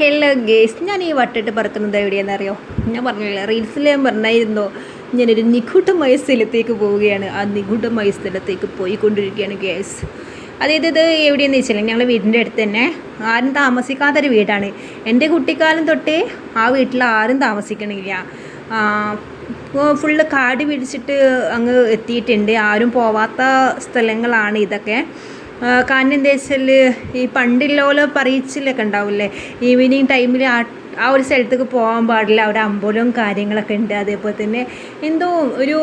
Hello guys ഞാൻ ഈ വട്ടിട്ട് പറക്കുന്നത് എവിടെയാണെന്ന് അറിയോ ഞാൻ പറഞ്ഞില്ല റീൽസിൽ ഞാൻ പറഞ്ഞായിരുന്നോ. ഞാനൊരു നിഗൂഢമായ സ്ഥലത്തേക്ക് പോവുകയാണ്. ആ നിഗൂഢമായ സ്ഥലത്തേക്ക് പോയിക്കൊണ്ടിരിക്കുകയാണ് ഗേസ് അതായത് ഇത് എവിടെയെന്ന് വെച്ചാൽ ഞങ്ങളുടെ വീടിന്റെ അടുത്ത് തന്നെ ആരും താമസിക്കാത്തൊരു വീടാണ്. എന്റെ കുട്ടിക്കാലം തൊട്ടേ ആ വീട്ടിൽ ആരും താമസിക്കണില്ല. ഫുള്ള് കാട് പിടിച്ചിട്ട് അങ്ങ് എത്തിയിട്ടുണ്ട്. ആരും പോവാത്ത സ്ഥലങ്ങളാണ് ഇതൊക്കെ. കാരണം എന്താ വെച്ചാൽ ഈ പണ്ടുള്ളോലെ പറയിച്ചിലൊക്കെ ഉണ്ടാവില്ലേ? ഈവനിങ് ടൈമിൽ ആ ആ ഒരു സ്ഥലത്തേക്ക് പോകാൻ പാടില്ല. അവിടെ അമ്പലവും കാര്യങ്ങളൊക്കെ ഉണ്ട്. അതേപോലെ തന്നെ എന്തോ ഒരു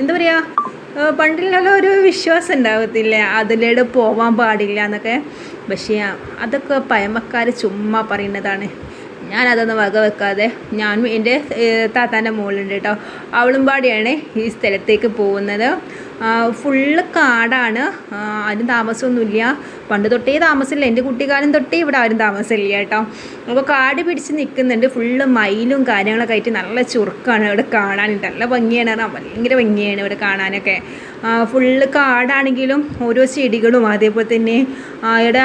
എന്താ പറയുക പണ്ടുള്ള ഒരു വിശ്വാസം ഉണ്ടാകത്തില്ലേ അതിലൂടെ പോകാൻ പാടില്ല എന്നൊക്കെ. പക്ഷേ അതൊക്കെ പഴമക്കാർ ചുമ്മാ പറയുന്നതാണ്. ഞാനതൊന്നും വക വെക്കാതെ ഞാനും എന്റെ താത്താന്റെ മോളുണ്ട് കേട്ടോ. അവളും പാടിയാണ് ഈ സ്ഥലത്തേക്ക് പോകുന്നത്. ഫുള്ള് കാടാണ്. ആരും താമസമൊന്നുമില്ല. പണ്ട് തൊട്ടേ താമസമില്ല. എന്റെ കുട്ടിക്കാലം തൊട്ടേ ഇവിടെ ആരും താമസമില്ല കേട്ടോ. അപ്പോൾ കാട് പിടിച്ച് നിൽക്കുന്നുണ്ട്. ഫുള്ള് മയിലും കാര്യങ്ങളൊക്കെ ആയിട്ട് നല്ല ചുറുക്കാണ് ഇവിടെ കാണാനായിട്ട് നല്ല ഭംഗിയാണ്. ഭയങ്കര ഭംഗിയാണ് ഇവിടെ കാണാനൊക്കെ. ഫുള്ള് കാടാണെങ്കിലും ഓരോ ചെടികളും അതേപോലെ തന്നെ. ഇവിടെ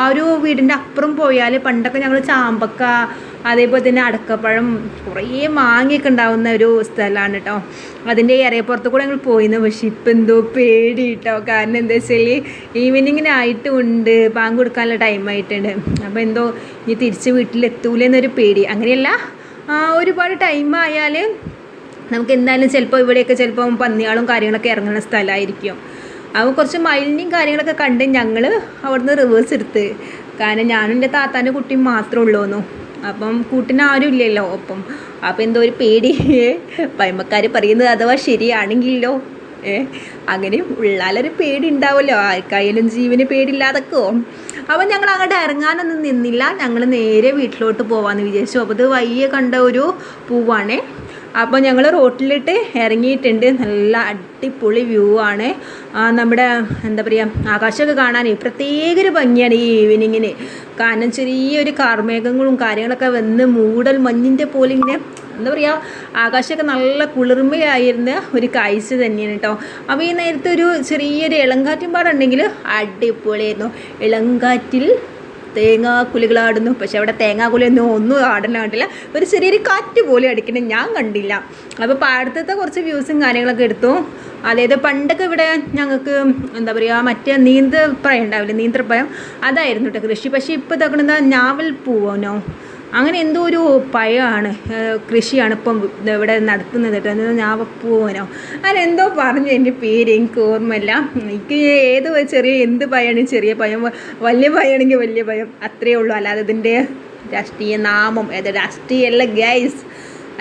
ആ ഒരു വീടിന്റെ അപ്പുറം പോയാൽ പണ്ടൊക്കെ ഞങ്ങൾ ചാമ്പക്ക അതേപോലെ തന്നെ അടക്കപ്പഴം കുറേ മാങ്ങയൊക്കെ ഉണ്ടാവുന്ന ഒരു സ്ഥലമാണ് കേട്ടോ. അതിന്റെ ഇറയപ്പുറത്ത് കൂടെ ഞങ്ങൾ പോയിരുന്നു പക്ഷെ ഇപ്പം എന്തോ പേടി കേട്ടോ. കാരണം എന്താ വെച്ചാൽ ഈവനിങ്ങിനായിട്ടും ഉണ്ട് പാങ്ക് കൊടുക്കാനുള്ള ടൈം ആയിട്ടുണ്ട്. അപ്പോൾ എന്തോ ഇനി തിരിച്ച് വീട്ടിലെത്തൂലെന്നൊരു പേടി. അങ്ങനെയല്ല ഒരുപാട് ടൈം ആയാൽ നമുക്ക് എന്തായാലും ചിലപ്പോൾ ഇവിടെയൊക്കെ ചിലപ്പം പന്നികളും കാര്യങ്ങളൊക്കെ ഇറങ്ങുന്ന സ്ഥലമായിരിക്കും. അപ്പോൾ കുറച്ച് മൈലിനും കാര്യങ്ങളൊക്കെ കണ്ട് ഞങ്ങൾ അവിടുന്ന് റിവേഴ്സ് എടുത്ത്. കാരണം ഞാനും എന്റെ താത്താന്റെ കുട്ടിയും മാത്രമേ ഉള്ളൂന്നു. അപ്പം കൂട്ടിന് ആരും ഇല്ലല്ലോ ഒപ്പം. അപ്പം എന്തോ ഒരു പേടി. പൈമക്കാർ പറയുന്നത് അഥവാ ശരിയാണെങ്കിലോ? ഏ അങ്ങനെ ഉള്ളാലൊരു പേടി ഉണ്ടാവുമല്ലോ. ആർക്കായാലും ജീവന് പേടില്ലാതൊക്കെയോ അപ്പം ഞങ്ങൾ അങ്ങോട്ട് ഇറങ്ങാനൊന്നും നിന്നില്ല. ഞങ്ങൾ നേരെ വീട്ടിലോട്ട് പോവാമെന്ന് വിചാരിച്ചു. അപ്പോൾ ഇത് വയ്യ കണ്ട ഒരു പൂവാണേ. അപ്പോൾ ഞങ്ങൾ റോട്ടിലിട്ട് ഇറങ്ങിയിട്ടുണ്ട് നല്ല അടിപൊളി വ്യൂ ആണ്. നമ്മുടെ എന്താ പറയുക ആകാശമൊക്കെ കാണാൻ പ്രത്യേക ഒരു ഭംഗിയാണ് ഈ ഈവനിങ്ങിന്. കാരണം ചെറിയൊരു കാർമേഘങ്ങളും കാര്യങ്ങളൊക്കെ വന്ന് മൂടൽ മഞ്ഞിന്റെ പോലെ ഇങ്ങനെ എന്താ പറയുക ആകാശമൊക്കെ നല്ല കുളിർമയായിരുന്ന ഒരു കാഴ്ച തന്നെയാണ് കേട്ടോ. അപ്പോൾ ഈ നേരത്തെ ഒരു ചെറിയൊരു ഇളങ്കാറ്റും പാടുണ്ടെങ്കിൽ അടിപൊളിയായിരുന്നു. ഇളങ്കാറ്റിൽ തേങ്ങാക്കുലികളാടുന്നു. പക്ഷെ അവിടെ തേങ്ങാക്കുലിയൊന്നും ഒന്നും കണ്ടില്ല. ഒരു ചെറിയൊരു കാറ്റ് പോലെ അടിക്കണേ ഞാൻ കണ്ടില്ല. അപ്പോൾ പാടത്തെ കുറച്ച് വ്യൂസും കാര്യങ്ങളൊക്കെ എടുത്തു. അതായത് പണ്ടൊക്കെ ഇവിടെ ഞങ്ങൾക്ക് എന്താ പറയുക മറ്റേ നീന്തപ്പഴം ഉണ്ടാവില്ലേ നീന്തപ്പഴം അതായിരുന്നു കേട്ടോ കൃഷി. പക്ഷേ ഇപ്പോൾ ഇതാക്കണത് ഞാവൽ പൂവനോ? അങ്ങനെ എന്തോ ഒരു പഴമാണ് കൃഷിയാണ് ഇപ്പം ഇവിടെ നടത്തുന്നത് കേട്ടോ. എന്തോ ഞാവപ്പൂവനോ? അങ്ങനെ എന്തോ പറഞ്ഞു എന്റെ പേര് എനിക്ക് ഓർമ്മയില്ല. എനിക്ക് ഏത് ചെറിയ എന്ത് പഴമാണ് ചെറിയ പഴം വലിയ പഴമാണെങ്കിൽ വലിയ പഴം അത്രയേ ഉള്ളൂ. അല്ലാതെ ഇതിന്റെ രാഷ്ട്രീയ നാമം ഏത് രാഷ്ട്രീയമല്ല ഗൈസ്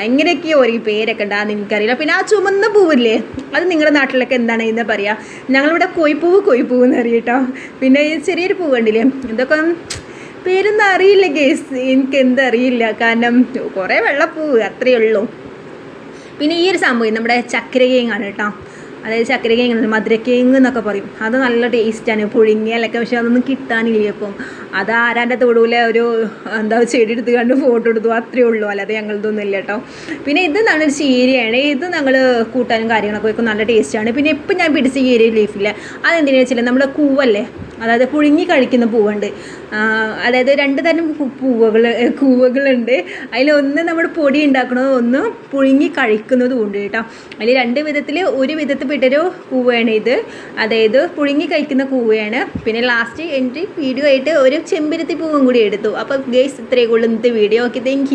എങ്ങനെയൊക്കെയോ ഒരു പേരൊക്കെ ഉണ്ടാകുന്ന എനിക്കറിയില്ല. പിന്നെ ആ ചുമന്ന പൂവില്ലേ? അത് നിങ്ങളുടെ നാട്ടിലൊക്കെ എന്താണ് ഇന്ന് പറയുക ഞങ്ങളിവിടെ കൊയ്പ്പൂവ് കൊയ്പ്പൂവ് എന്ന് അറിയും കേട്ടോ. പിന്നെ ഈ ചെറിയൊരു പൂവ് കണ്ടില്ലേ? ഇതൊക്കെ പേരൊന്നും അറിയില്ല ഗേസ് എനിക്ക് എന്തറിയില്ല കാരണം കുറേ വെള്ളപ്പൂ അത്രയേ ഉള്ളൂ. പിന്നെ ഈ ഒരു സംഭവം നമ്മുടെ ചക്കര കേങ്ങാണ് കേട്ടോ. അതായത് ചക്കര കേങ്ങ് മധുരക്കേങ്ങ് എന്നൊക്കെ പറയും. അത് നല്ല ടേസ്റ്റാണ് പുഴുങ്ങിയാലൊക്കെ പക്ഷെ അതൊന്നും കിട്ടാനില്ല ഇപ്പം. അത് ആരാന്റെ തൊടുവിലെ ഒരു എന്താ ചെടി എടുത്ത് കണ്ട് ഫോട്ടോ എടുത്തു. അത്രയേ ഉള്ളൂ. അല്ലാതെ ഞങ്ങളിതൊന്നും ഇല്ല കേട്ടോ. പിന്നെ ഇത് നല്ലൊരു ചീരയാണ്. ഇത് ഞങ്ങൾ കൂട്ടാനും കാര്യങ്ങളൊക്കെ വെക്കും. നല്ല ടേസ്റ്റാണ് പിന്നെ ഇപ്പം ഞാൻ പിടിച്ച ചീരയും ലീഫില്ല അതെന്തിനാ വെച്ചാൽ നമ്മുടെ കൂവല്ലേ? അതായത് പുഴുങ്ങി കഴിക്കുന്ന പൂവുണ്ട്. അതായത് രണ്ട് തരം പൂവകൾ കൂവകളുണ്ട്. അതിലൊന്ന് നമ്മൾ പൊടി ഉണ്ടാക്കുന്നത് ഒന്ന് പുഴുങ്ങി കഴിക്കുന്നതും ഉണ്ട് കേട്ടോ. അതിൽ രണ്ട് വിധത്തിൽ ഒരു വിധത്തിൽ പെട്ടൊരു പൂവാണ് ഇത്. അതായത് പുഴുങ്ങി കഴിക്കുന്ന കൂവയാണ് പിന്നെ ലാസ്റ്റ് എന്റെ വീഡിയോ ആയിട്ട് ഒരു ചെമ്പരത്തി പൂവും കൂടി എടുത്തു. അപ്പോൾ ഗേസ് ഇത്രയേ ഉള്ളൂ ഇന്നത്തെ വീഡിയോ ഓക്കെ താങ്ക്